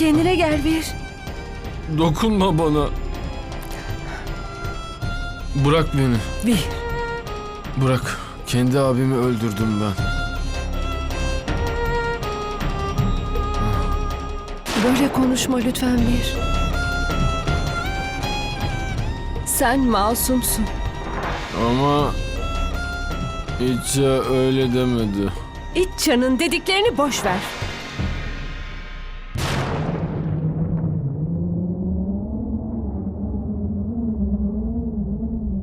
Kendine gel Vir. Dokunma bana. Bırak beni. Vir. Bırak. Kendi abimi öldürdüm ben. Böyle konuşma lütfen Vir. Sen masumsun. Ama İtça öyle demedi. İtça'nın dediklerini boş ver.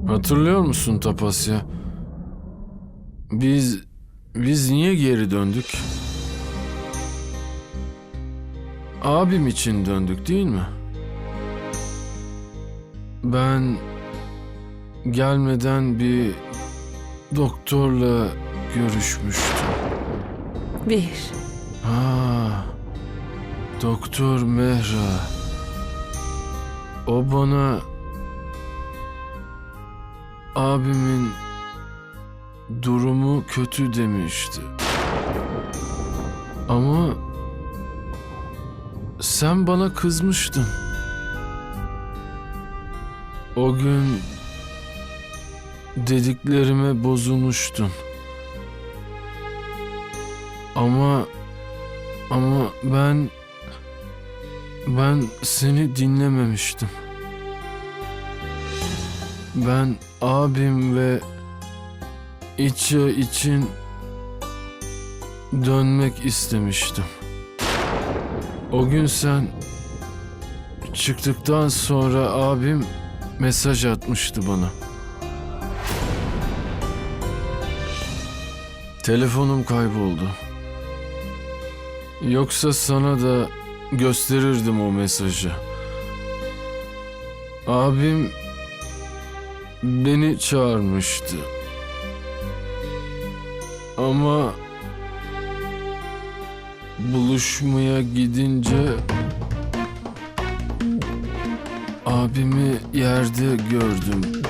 Hatırlıyor musun Tapasya? Biz biz niye geri döndük? Abim için döndük değil mi? Ben gelmeden bir doktorla görüşmüştüm. Vir. Ha, Doktor Mehra. O bana abimin durumu kötü demişti. Ama sen bana kızmıştın. O gün dediklerime bozulmuştun. Ama ama ben ben seni dinlememiştim. Ben abim ve İçya için dönmek istemiştim. O gün sen çıktıktan sonra abim mesaj atmıştı bana. Telefonum kayboldu. Yoksa sana da gösterirdim o mesajı. Abim beni çağırmıştı. Ama buluşmaya gidince abimi yerde gördüm.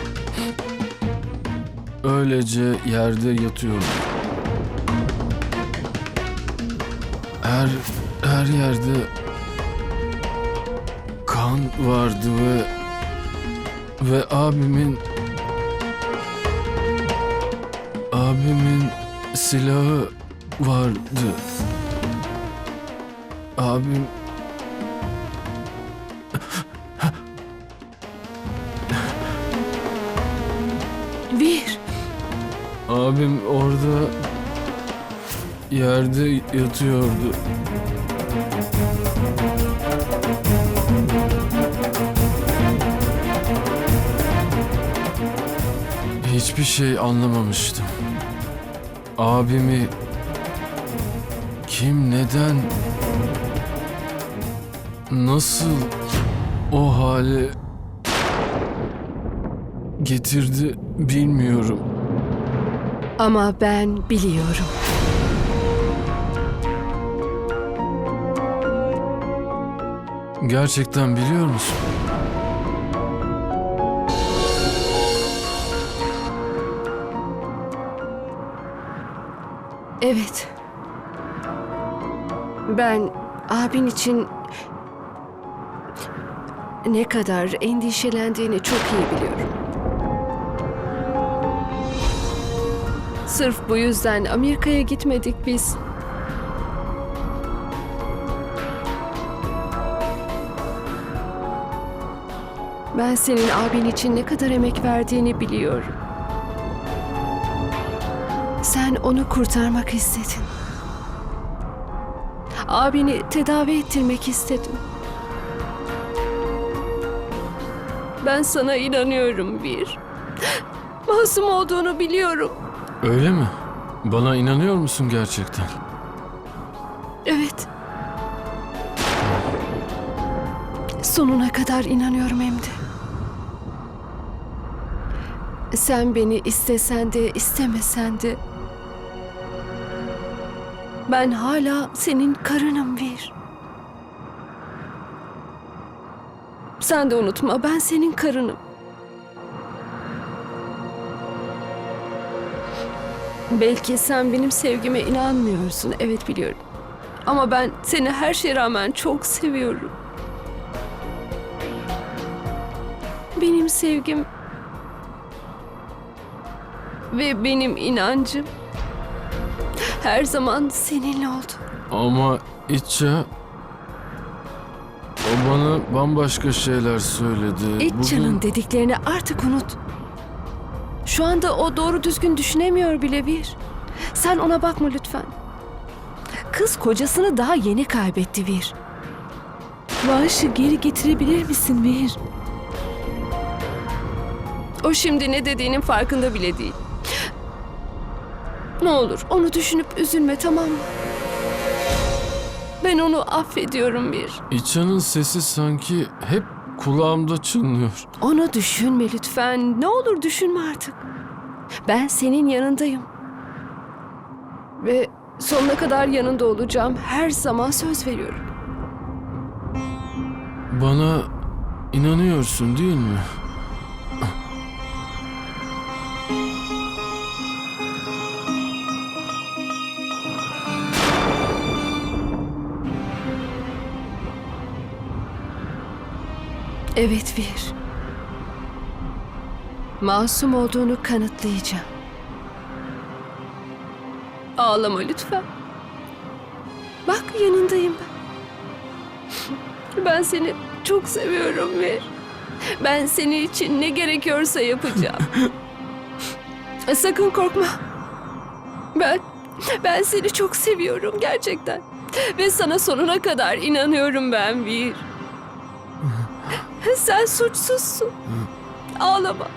Öylece yerde yatıyordu. Her her yerde kan vardı ve ve abimin abimin silahı vardı. Abim Vir. abim orada yerde yatıyordu. Hiçbir şey anlamamıştım. Abimi kim neden nasıl o hale getirdi bilmiyorum. Ama ben biliyorum. Gerçekten biliyor musun? Evet. Ben abin için ne kadar endişelendiğini çok iyi biliyorum. Sırf bu yüzden Amerika'ya gitmedik biz. Ben senin abin için ne kadar emek verdiğini biliyorum. Sen onu kurtarmak istedin. Abini tedavi ettirmek istedim. Ben sana inanıyorum bir. Masum olduğunu biliyorum. Öyle mi? Bana inanıyor musun gerçekten? Evet. Sonuna kadar inanıyorum hem de. Sen beni istesen de istemesen de ben hala senin karınım bir. Sen de unutma ben senin karınım. Belki sen benim sevgime inanmıyorsun. Evet biliyorum. Ama ben seni her şeye rağmen çok seviyorum. Benim sevgim ve benim inancım her zaman seninle oldu. Ama İtça... O bana bambaşka şeyler söyledi. İtça'nın dediklerini artık unut. Şu anda o doğru düzgün düşünemiyor bile bir. Sen ona bakma lütfen. Kız kocasını daha yeni kaybetti bir. Vanş'ı geri getirebilir misin Vir? O şimdi ne dediğinin farkında bile değil. Ne olur onu düşünüp üzülme tamam mı? Ben onu affediyorum bir. İtça'nın sesi sanki hep kulağımda çınlıyor. Onu düşünme lütfen. Ne olur düşünme artık. Ben senin yanındayım. Ve sonuna kadar yanında olacağım. Her zaman söz veriyorum. Bana inanıyorsun değil mi? Evet bir. Masum olduğunu kanıtlayacağım. Ağlama lütfen. Bak yanındayım ben. Ben seni çok seviyorum Ver. Ben senin için ne gerekiyorsa yapacağım. Sakın korkma. Ben ben seni çok seviyorum gerçekten. Ve sana sonuna kadar inanıyorum ben Bir. Sen suçsuzsun. Ağlama.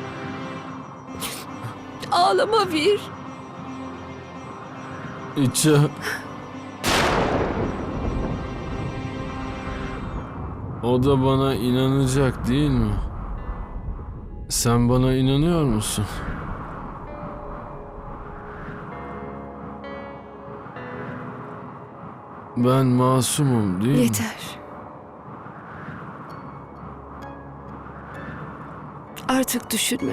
Ağlama Bir. İtça... O da bana inanacak değil mi? Sen bana inanıyor musun? Ben masumum değil mi? Yeter. Artık düşünme.